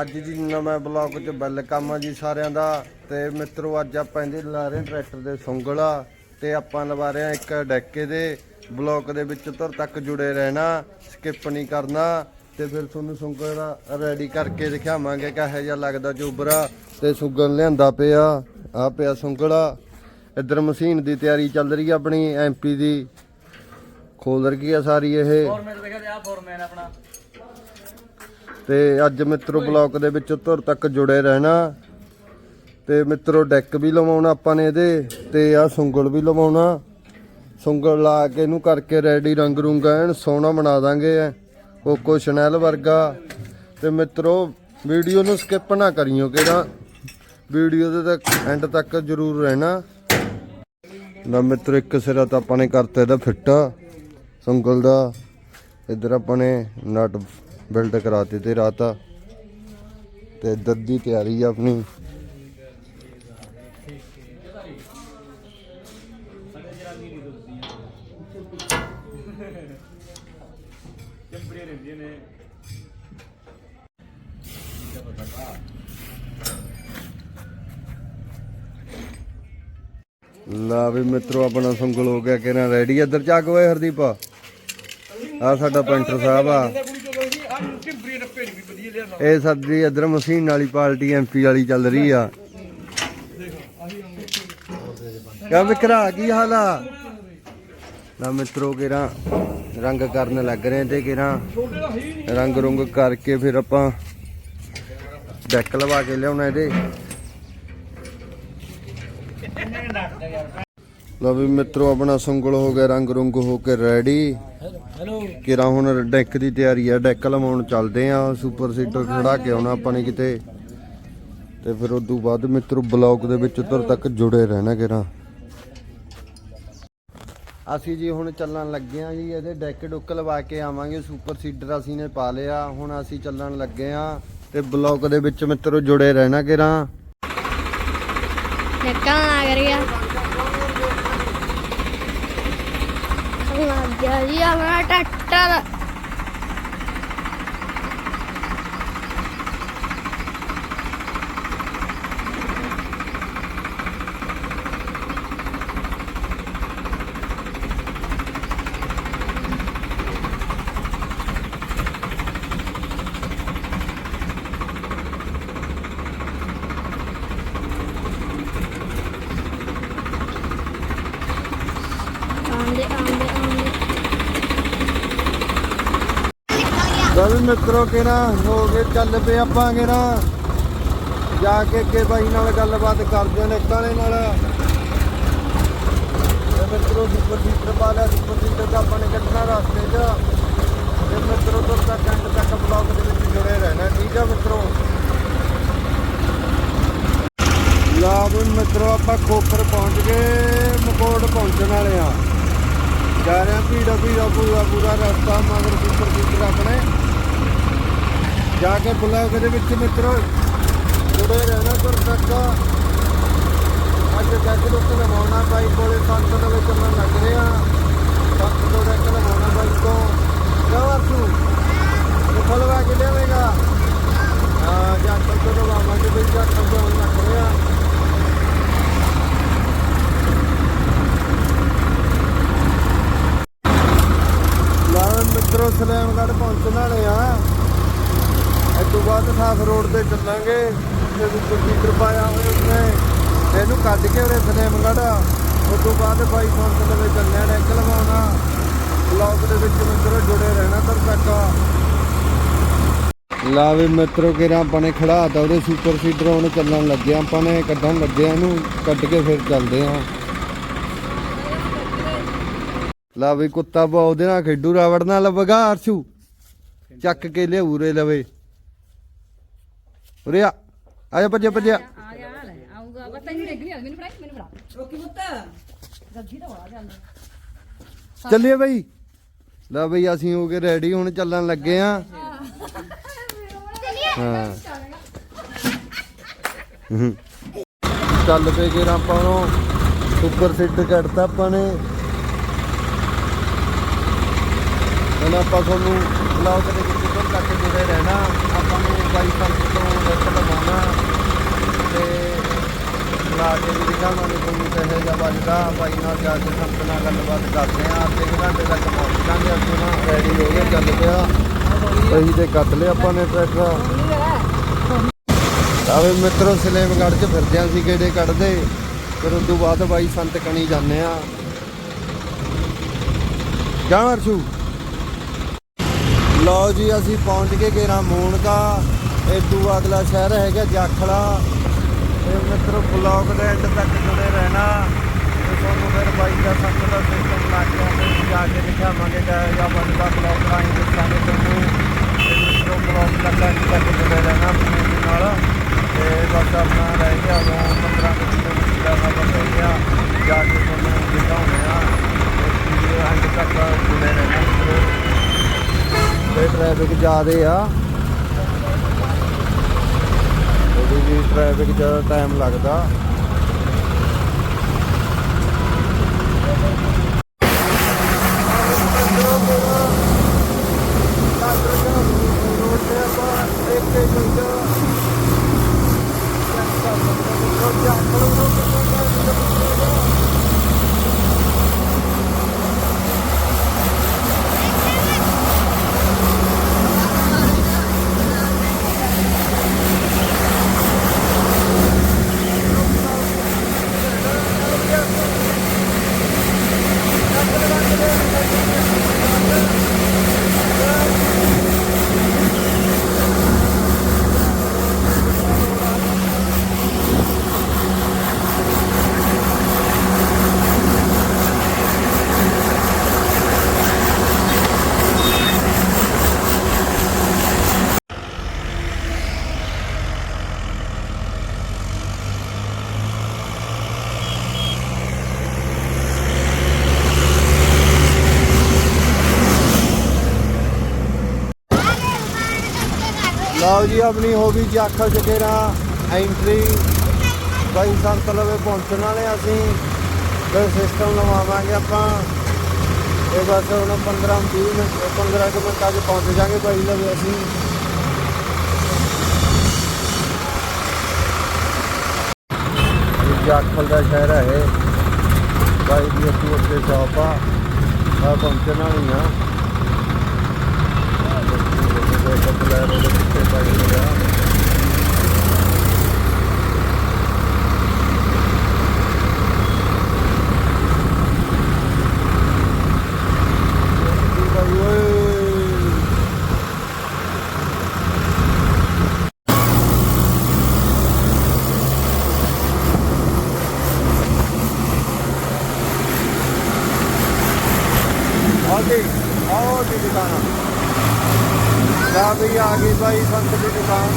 ਅੱਜ ਦੀ ਨਵੇਂ ਬਲੌਗ 'ਚ ਵੈਲਕਮ ਆ ਜੀ ਸਾਰਿਆਂ ਦਾ ਤੇ ਮਿੱਤਰੋ, ਅੱਜ ਆਪਾਂ ਇਹਦੇ ਲਾ ਰਹੇ ਟਰੈਕਟਰ ਦੇ ਸੁੰਗਲਾ ਤੇ ਆਪਾਂ ਲਵਾ ਰਹੇ ਹਾਂ ਇੱਕ ਡੈਕੇ ਦੇ। ਬਲੌਗ ਦੇ ਵਿੱਚ ਤੁਰ ਤੱਕ ਜੁੜੇ ਰਹਿਣਾ ਸਕਿਪ ਨਹੀਂ ਕਰਨਾ ਤੇ ਫਿਰ ਤੁਹਾਨੂੰ ਸੁੰਗਲਾ ਰੈਡੀ ਕਰਕੇ ਦਿਖਾਵਾਂਗੇ ਕਿਹੋ ਜਿਹਾ ਲੱਗਦਾ ਚੋਬਰਾ ਤੇ ਸੁਗਣ ਲਿਆਂਦਾ ਪਿਆ, ਆ ਪਿਆ ਸੁੰਗਲਾ। ਇੱਧਰ ਮਸ਼ੀਨ ਦੀ ਤਿਆਰੀ ਚੱਲ ਰਹੀ ਆ ਆਪਣੀ ਐਮਪੀ ਦੀ। ਖੋਲ ਰਗੀ ਆ ਸਾਰੀ ਇਹ। ਫੋਰਮੈਟ ਦੇਖਿਆ ਤੇ ਆ ਫੋਰਮੈਨ ਆਪਣਾ। ਤੇ ਅੱਜ ਮਿੱਤਰੋ ਬਲੌਕ ਦੇ ਵਿੱਚ ਧੁਰ ਤੱਕ ਜੁੜੇ ਰਹਿਣਾ। ਤੇ ਮਿੱਤਰੋ ਡੈਕ ਵੀ ਲਵਾਉਣਾ ਆਪਾਂ ਨੇ ਇਹਦੇ ਤੇ ਆ ਸੁੰਗਲ ਵੀ ਲਵਾਉਣਾ। ਸੁੰਗਲ ਲਾ ਕੇ ਇਹਨੂੰ ਕਰਕੇ ਰੈਡੀ ਰੰਗ ਰੁੰਗ ਐਨ ਸੋਹਣਾ ਬਣਾ ਦਾਂਗੇ ਕੋਕੋ ਸ਼ਨੈਲ ਵਰਗਾ। ਤੇ ਮਿੱਤਰੋ ਵੀਡੀਓ ਨੂੰ ਸਕਿਪ ਨਾ ਕਰਿਓ ਕਿਹੜਾ। ਵੀਡੀਓ ਦੇ ਤੱਕ ਐਂਡ ਤੱਕ ਜ਼ਰੂਰ ਰਹਿਣਾ। ਨਾ ਮਿੱਤਰ ਇੱਕ ਸਿਰਾ ਤਾਂ ਆਪਾਂ ਨੇ ਕਰਤਾ ਇਹਦਾ ਫਿੱਟ, ਸੁੰਗਲ ਦਾ। ਇੱਧਰ ਆਪਾਂ ਨੇ ਨਟ ਬਿਲਡ ਕਰਾਤੇ ਤੇ ਰਾਤਾ। ਤੇ ਇੱਧਰ ਦੀ ਤਿਆਰੀ ਆ ਆਪਣੀ। ਲਾ ਵੀ ਮਿੱਤਰੋ, ਆਪਣਾ ਸੰਗਲ ਹੋ ਗਿਆ ਕਿਹਨਾਂ ਰੈਡੀ ਇੱਧਰ ਚੱਕ ਓਏ ਹਰਦੀਪ। ਆ ਸਾਡਾ ਪੈਂਟਰ ਸਾਹਿਬ ਆ। ਚੰਪੜੀਆਂ ਰੱਪੇ ਵੀ ਵਧੀਆ ਲਿਆ ਇਹ ਸਾਡੀ ਇੱਧਰ ਮਸ਼ੀਨ ਵਾਲੀ ਪਾਰਟੀ ਐਮਪੀ ਵਾਲੀ ਚੱਲ ਰਹੀ ਆ। ਕਾ ਵਿਕਰਾ ਕੀ ਹਾਲ ਆ? ਨਾ ਮਿੱਤਰੋ ਕਿਰਾਂ ਰੰਗ ਕਰਨ ਲੱਗ ਰਹੇ ਤੇ ਕਿਰਾਂ ਰੰਗ ਰੁੰਗ ਕਰਕੇ ਫਿਰ ਆਪਾਂ ਡੈਕ ਲਵਾ ਕੇ ਲਿਆਉਣਾ ਇਹਦੇ। ਲਓ ਵੀ ਮਿੱਤਰੋ ਆਪਣਾ ਸੰਗਲ ਹੋ ਗਿਆ ਰੰਗ ਰੁੰਗ ਹੋ ਕੇ ਰੈਡੀ ਹੈਲੋ ਕਿਰਾ ਹੁਣ ਡੈਕ ਦੀ ਤਿਆਰੀ ਆ ਡੈਕ ਲਵਾਉਣ ਚੱਲਦੇ ਆ ਸੁਪਰ ਸੀਟਰ ਖੜਾ ਕੇ ਆਉਣਾ ਆਪਾਂ ਨੇ ਕਿਤੇ। ਤੇ ਫਿਰ ਉਦੋਂ ਬਾਅਦ ਮਿੱਤਰੋ ਬਲੌਗ ਦੇ ਵਿੱਚ ਉਧਰ ਤੱਕ ਜੁੜੇ ਰਹਿਣਾ ਕਿਰਾ। ਅਸੀਂ ਜੀ ਹੁਣ ਚੱਲਣ ਲੱਗੇ ਆ ਜੀ ਇਹਦੇ ਡੈਕ ਡੁੱਕ ਲਵਾ ਕੇ ਆਵਾਂਗੇ ਸੁਪਰ ਸੀਡਰ ਅਸੀਂ ਨੇ ਪਾ ਲਿਆ ਹੁਣ ਅਸੀਂ ਚੱਲਣ ਲੱਗੇ ਆ। ਤੇ ਬਲੌਗ ਦੇ ਵਿੱਚ ਮਿੱਤਰੋ ਜੁੜੇ ਰਹਿਣਾ ਕਿਰਾ। ਲੱਗਾ ਆ। ਗਿਆ ਲੱਗ ਗਿਆ ਜੀ ਆਪਣਾ ਟਰੈਕਟਰ ਆਂਦੇ ਆਂਦੇ ਆਂਦੇ ਲਓ ਵੀ ਮਿੱਤਰੋ ਕਿਰਾ ਹੋ ਗਏ, ਚੱਲ ਪਏ ਆਪਾਂ ਕਿਰਾ ਜਾ ਕੇ ਅੱਗੇ ਬਾਈ ਨਾਲ ਗੱਲਬਾਤ ਕਰਦੇ ਨੇ ਕਾਲੇ ਨਾਲ। ਤੇ ਮਿੱਤਰੋ ਸੁਪਰ ਸੀਟਰ ਪਾ ਲਿਆ, ਸੁਪਰ ਸੀਟਰ ਦਾ ਆਪਾਂ ਨੇ ਕੱਢਣਾ ਰਸਤੇ 'ਚ। ਤੇ ਮਿੱਤਰੋ ਤੋਂ ਤੱਕ ਤੱਕ ਬਲੌਗ ਦੇ ਵਿੱਚ ਜੁੜੇ ਰਹਿਣਾ, ਠੀਕ ਆ ਮਿੱਤਰੋ? ਲਾ ਵੀ ਮਿੱਤਰੋ ਆਪਾਂ ਖੋਪਰ ਪਹੁੰਚ ਗਏ, ਮਕੋੜ ਪਹੁੰਚਣ ਵਾਲੇ ਆ ਜਾ ਰਹੇ ਆ ਭੀੜਾ ਭੀੜਾ ਪੂਰਾ ਪੂਰਾ ਰਸਤਾ, ਮਗਰ ਸੁਪਰ ਸੀਟਰ ਆਪਣੇ। ਜਾ ਕੇ ਬਲੌਗ ਦੇ ਵਿੱਚ ਮਿੱਤਰੋ, ਜੁੜੇ ਰਹਿਣਾ ਤੁਰ ਤੱਕ ਅੱਜ ਜੱਗ ਰੁੱਕ ਲਵਾਉਣਾ ਬਾਈ ਕੋਲੇ, ਸੰਤ ਦੇ ਵਿੱਚ ਮੈਂ ਲੱਗ ਰਿਹਾ। ਸੰਤ ਤੋਂ ਡੱਕ ਲਵਾਉਣਾ ਬਾਈ ਤੋਂ ਕਵਾ ਤੂੰ ਇਹ ਫਲਵਾ ਕੇ ਦੇਵੇਂਗਾ ਹਾਂ ਜੱਗ ਤੋਂ ਲਵਾਵਾਂਗੇ ਬਈ ਜੱਗ ਤੋਂ ਲੱਗ ਰਿਹਾ ਲਾਣ ਮਿੱਤਰੋ ਸਲੈਮਗੜ੍ਹ ਪਹੁੰਚਣ ਵਾਲੇ ਆ ਇਸ ਤੋਂ ਬਾਅਦ ਸਾਫ਼ ਰੋਡ ਤੇ ਚੱਲਾਂਗੇ। ਤੇ ਉੱਪਰ ਪਾਇਆ ਹੋਇਆ ਉਸਨੇ। ਇਹਨੂੰ ਕੱਢ ਕੇ ਉਰੇ ਸਲੈਮਗੜ੍ਹ ਉਸ ਤੋਂ ਬਾਅਦ ਬਾਈ ਫੋਨ ਦੇ ਵਿੱਚ ਚੱਲਿਆ ਡੈਕ ਲਵਾਉਣਾ। ਬਲੌਗ ਦੇ ਵਿੱਚ ਮਿੱਤਰੋ ਜੁੜੇ ਰਹਿਣਾ ਤਰ ਤੱਕ ਲਾ ਮਿੱਤਰੋ, ਕਿਰਾ ਆਪਾਂ ਨੇ ਖੜਾਤਾ ਉਹਦੇ ਸੁਪਰ ਸੀਟਰ ਹੁਣ ਚੱਲਣ ਲੱਗਿਆ ਆਪਾਂ ਨੇ ਕੱਢਣ ਲੱਗੇ ਇਹਨੂੰ ਕੱਢ ਕੇ ਫਿਰ ਚੱਲਦੇ ਆ। ਲਾ ਵੀ ਕੁੱਤਾ ਬਾ ਉਹਦੇ ਨਾਲ ਖੇਡੂ ਰਾਵੜ ਨਾਲ ਵਗਾ ਅਰਸ਼ੂ ਚੱਕ ਕੇ ਲਿਆਉਰੇ ਲਵੇ। ਉਰੇ ਆ। ਆ ਜਾ ਭੱਜਿਆ ਭੱਜਿਆ। ਆ ਗਿਆ ਲੈ ਆਊਗਾ ਬਸ ਤੈਨੂੰ ਡਿੱਗ ਨਹੀਂ ਮੈਨੂੰ ਫੜਾਈ ਮੈਨੂੰ ਫੜਾ ਰੋਕੀ ਪੁੱਤ ਜੱਗੀ ਤਾਂ ਬੜਾ ਜਾਂਦਾ ਚੱਲੀਏ ਬਈ। ਲੈ ਬਈ ਅਸੀਂ ਹੋ ਗਏ ਰੈਡੀ ਹੁਣ ਚੱਲਣ ਲੱਗੇ ਆ। ਹਾਂ। ਚੱਲ ਪਏ ਗਏ ਆਪਾਂ ਨੂੰ। ਸੁਪਰ ਸਿੱਟ ਕੱਢਤਾ ਆਪਾਂ ਨੇ। ਹੁਣ ਆਪਾਂ ਤੁਹਾਨੂੰ ਬਲੌਗ ਦੇ ਕੇ ਜੁੜੇ ਰਹਿਣਾ, ਆਪਾਂ ਨੂੰ ਵਾਈਫਾਈ ਤੋਂ ਨੈਟ ਲਗਾਉਣਾ ਤੇ ਲਾ ਕੇ ਵੀ ਦਿਖਾਵਾਂ ਨੂੰ ਕੋਈ ਪੈਸੇ ਜਾਂ ਵੱਜਦਾ ਬਾਈ ਨਾਲ ਜਾ ਕੇ ਸੰਤ ਨਾਲ ਗੱਲਬਾਤ ਕਰਦੇ ਆਂ ਅੱਧੇ ਘੰਟੇ ਤੱਕ ਪਹੁੰਚ ਜਾਂਗੇ, ਅੱਗੇ ਨਾ ਰੈਡੀ ਹੋ ਗਿਆ, ਚੱਲ ਪਿਆ। ਅਸੀਂ ਤੇ ਕੱਟ ਲਿਆ ਆਪਾਂ ਨੇ ਟਰੈਕਟਰ। ਆਵੇ ਮਿੱਤਰੋ, ਸਲੇਮਗੜ੍ਹ 'ਚ ਫਿਰਦੇ ਆਂ ਸੀ ਕਿਹੜੇ ਕੱਢਦੇ, ਫਿਰ ਉਸ ਤੋਂ ਬਾਅਦ ਬਾਈ ਸੰਤ ਕਣੀ ਜਾਂਦੇ ਆ ਜਾਂ ਅਰਸ਼ੂ। ਲਓ ਜੀ, ਅਸੀਂ ਪਹੁੰਚ ਗਏ ਗੇਰਾ ਮੂਨਕਾ। ਇਹ ਤੋਂ ਅਗਲਾ ਸ਼ਹਿਰ ਹੈਗਾ ਜਾਖੜਾ। ਤੇ ਮਿੱਤਰੋ ਬਲੌਗ ਦੇ ਐਂਡ ਤੱਕ ਜੁੜੇ ਰਹਿਣਾ। ਤੇ ਤੁਹਾਨੂੰ ਫਿਰ ਬਾਈ ਦਾ ਸੰਤ ਦਾ ਸਿਸਟਮ ਲੱਗ ਗਿਆ ਤੇ ਜਾ ਕੇ ਦਿਖਾਵਾਂਗੇ ਕਿ ਬੰਦ ਦਾ ਬਲੌਗ ਰਾਹੀਂ ਦੱਸਾਂਗੇ ਤੁਹਾਨੂੰ ਤੇ ਮਿੱਤਰੋ ਬਲੌਗ ਤੱਕ ਐਂਡ ਤੱਕ ਜੁੜੇ ਰਹਿਣਾ ਆਪਣੇ ਨਾਲ। ਤੇ ਬਸ ਆਪਣਾ ਰਹਿ ਗਿਆ ਉਹ 15 ਕੁ ਦਾ ਸਫ਼ਰ ਰਹਿ ਗਿਆ। ਜਾ ਕੇ ਤੁਹਾਨੂੰ ਦਿਖਾਉਂਦੇ ਆ ਤੇ ਐਂਡ ਤੱਕ ਜੁੜੇ ਰਹਿਣਾ। ਤੇ ਟ੍ਰੈਫਿਕ ਜ਼ਿਆਦੇ ਆ। ਉਹਦੀ ਵੀ ਟ੍ਰੈਫਿਕ ਜ਼ਿਆਦਾ ਟਾਈਮ ਲੱਗਦਾ। ਲਓ ਜੀ ਆਪਣੀ ਹੋ ਗਈ ਜਾਖਲ ਚਕੇਰਾ ਐਂਟਰੀ ਬਾਈ ਸੰਤ ਲਵੇ ਪਹੁੰਚਣ ਵਾਲੇ ਅਸੀਂ। ਫਿਰ ਸਿਸਟਮ ਲਵਾਵਾਂਗੇ ਆਪਾਂ। ਇਹ ਬਸ ਹੁਣ 15 20 ਮਿੰਟ 15 ਕੁ ਮਿੰਟਾਂ 'ਚ ਪਹੁੰਚ ਜਾਾਂਗੇ ਬਾਈ ਲਵੇ ਅਸੀਂ। ਇਹ ਜਾਖਲ ਦਾ ਸ਼ਹਿਰ ਹੈ ਇਹ। ਬਾਈ ਦੀ ਅਸੀਂ ਉੱਥੇ ਸ਼ਾਪ ਆ। ਆ ਪਹੁੰਚਣ ਵਾਲੀ ਆ ਦੇਖੋ ਲੈ ਰੋਡ ਕਿੱਥੇ ਪਾਈ ਹੋਇਆ ਭਾਈ ਓਏ ਆਗੇ ਆਓ ਦੀ ਦੁਕਾਨ ਲਾ ਵੀ ਆ ਗਈ ਬਾਈ ਸੰਤ ਦੀ ਦੁਕਾਨ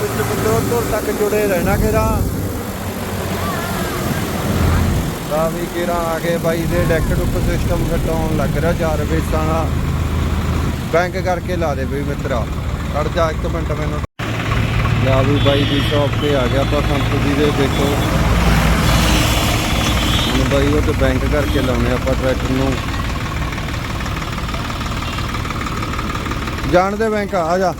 ਵਿੱਚ ਦੂਰ ਤੱਕ ਜੁੜੇ ਰਹਿਣਾ ਕਿਰਾ ਲਾ ਵੀ ਕਿਰਾ ਆ ਕੇ ਬਾਈ ਦੇ ਡੈਕ ਡੁੱਕ ਸਿਸਟਮ ਫਿੱਟ ਲੱਗ ਰਿਹਾ ਚਾਰ ਵੇਸਾਂ ਦਾ। ਬੈਂਕ ਕਰਕੇ ਲਾ ਦੇ ਬਈ ਮਿੱਤਰਾ। ਖੜ ਜਾ ਇੱਕ ਮਿੰਟ ਮੈਨੂੰ। ਲਾ ਵੀ ਬਾਈ ਦੀ ਸ਼ਾਪ ਤੇ ਆ ਗਿਆ ਆਪਾਂ ਸੰਤ ਜੀ ਦੇ ਦੇਖੋ। ਹੁਣ ਬਾਈ ਉਹ ਤੇ ਬੈਂਕ ਕਰਕੇ ਲਾਉਣੇ ਆਪਾਂ ਟਰੈਕਟਰ ਨੂੰ। ਜਾਣ ਦੇ ਬੈਂਕ ਆ ਜਾ।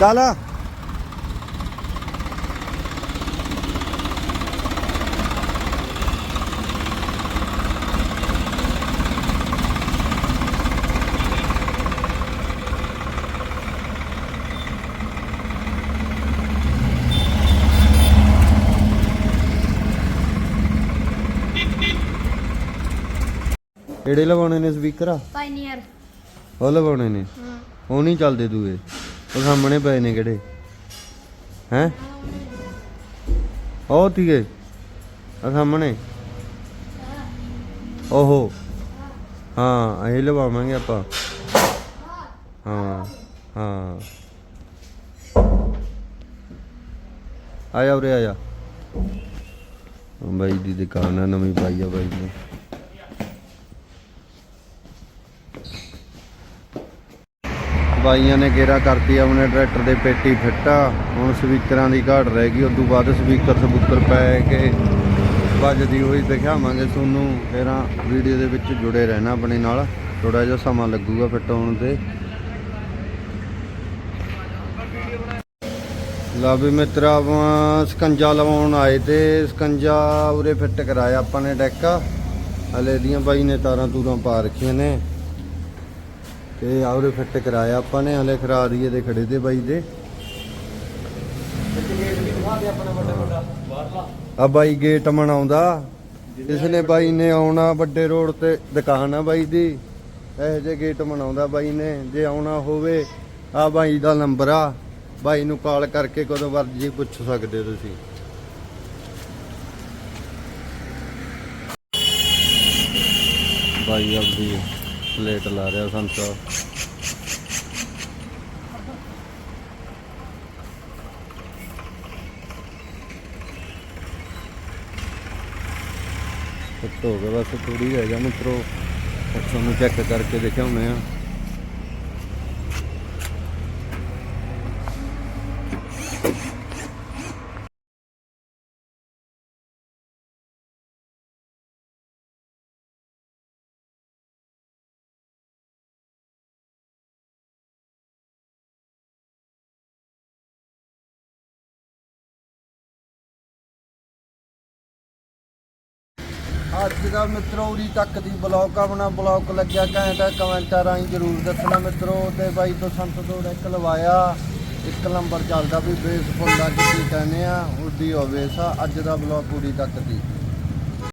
ਚੱਲ। ਕਿਹੜੇ ਲਵਾਉਣੇ ਨੇ ਸਪੀਕਰ? ਆ ਪਾਇਨੀਅਰ ਉਹ ਲਵਾਉਣੇ ਨੇ? ਹਾਂ। ਉਹ ਨਹੀਂ ਚੱਲਦੇ ਦੂਏ। ਉਹ ਸਾਹਮਣੇ ਪਏ ਨੇ ਕਿਹੜੇ? ਹੈ? ਉਹ ਤੀਏ। ਆ ਸਾਹਮਣੇ। ਓਹੋ। ਹਾਂ ਇਹ ਲਵਾਵਾਂਗੇ ਆਪਾਂ। ਹਾਂ ਹਾਂ। ਆ ਜਾ ਉਰੇ ਆ ਜਾ ਬਾਈ ਦੀ ਦੁਕਾਨ ਆ ਨਵੀਂ ਪਾਈ ਆ ਬਾਈ ਨੇ। ਬਾਈਆਂ ਨੇ ਘੇਰਾ ਕਰਤੀ, ਆਪਣੇ ਟਰੈਕਟਰ ਦੇ ਪੇਟੀ ਫਿੱਟਾ, ਹੁਣ ਸਪੀਕਰਾਂ ਦੀ ਘਾਟ ਰਹਿ ਗਈ, ਉਦੋਂ ਬਾਅਦ ਸਪੀਕਰ ਸਬੂਕਰ ਪੈ ਕੇ ਵੱਜਦੀ ਹੋਈ ਦਿਖਾਵਾਂਗੇ ਤੁਹਾਨੂੰ, ਫੇਰਾਂ ਵੀਡੀਓ ਦੇ ਵਿੱਚ ਜੁੜੇ ਰਹਿਣਾ ਆਪਣੇ ਨਾਲ ਥੋੜਾ ਜਿਹਾ ਸਮਾਂ ਲੱਗੂਗਾ ਫਿੱਟ ਹੋਣ ਤੇ। ਲਾਬੇ ਮਿੱਤਰ, ਆਪਾਂ ਸਕੰਜਾ ਲਵਾਉਣ ਆਏ ਤੇ ਸਕੰਜਾ ਉਰੇ ਫਿੱਟ ਕਰਾਇਆ ਆਪਾਂ ਨੇ ਡੈਕਾ, ਹਲੇ ਦੀਆਂ ਬਾਈ ਨੇ ਤਾਰਾਂ ਤੂਰਾਂ ਪਾ ਰੱਖੀਆਂ ਨੇ। ਤੇ ਆ ਫਿੱਟ ਕਰਾਇਆ ਆਪਾਂ ਨੇ, ਹਲੇ ਖਰਾ ਦੀਏ ਦੇ ਖੜੇ ਤੇ ਬਾਈ ਦੇ। ਆ ਬਾਈ ਗੇਟ ਮਨਾਉਂਦਾ ਇਸ ਨੇ ਬਾਈ ਨੇ ਆਉਣਾ ਵੱਡੇ ਰੋਡ ਤੇ, ਦੁਕਾਨ ਆ ਬਾਈ ਦੀ। ਇਹੋ ਜਿਹੇ ਗੇਟ ਮਨਾਉਂਦਾ ਬਾਈ ਨੇ, ਜੇ ਆਉਣਾ ਹੋਵੇ ਆ ਬਾਈ ਦਾ ਨੰਬਰ ਆ। ਬਾਈ ਨੂੰ ਕਾਲ ਕਰਕੇ ਕਦੋਂ ਵਰਜ਼ੀ ਪੁੱਛ ਸਕਦੇ ਹੋ ਤੁਸੀਂ। ਬਾਈ ਆਪਦੀ ਪਲੇਟ ਲਾ ਰਿਹਾ ਸੰਤਾ। ਫਿੱਟ ਹੋ ਗਿਆ ਬਸ ਥੋੜੀ ਰਹਿ ਗਿਆ ਮਿੱਤਰੋ। ਤੁਹਾਨੂੰ ਚੈੱਕ ਕਰਕੇ ਦਿਖਾਉਂਦੇ ਆ। ਅੱਜ ਦਾ ਮਿੱਤਰੋ ਉਰੀ ਤੱਕ ਦੀ ਬਲੌਗ ਆਪਣਾ ਬਲੌਗ ਲੱਗਿਆ ਘੈਂਟ ਹੈ ਕਮੈਂਟਾਂ ਰਾਹੀਂ ਜਰੂਰ ਦੱਸਣਾ ਮਿੱਤਰੋ ਤੇ ਬਾਈ ਤੋਂ ਸੰਤ ਤੋਂ ਇੱਕ ਲਵਾਇਆ, ਇੱਕ ਨੰਬਰ ਚੱਲਦਾ ਵੀ ਬੇਸ ਫੁੱਲ ਦਾ ਕਹਿੰਦੇ ਆ ਉੱਡੀ ਹੋਵੇ ਸਾ ਅੱਜ ਦਾ ਬਲੌਗ ਪੂਰੀ ਤੱਕ ਦੀ।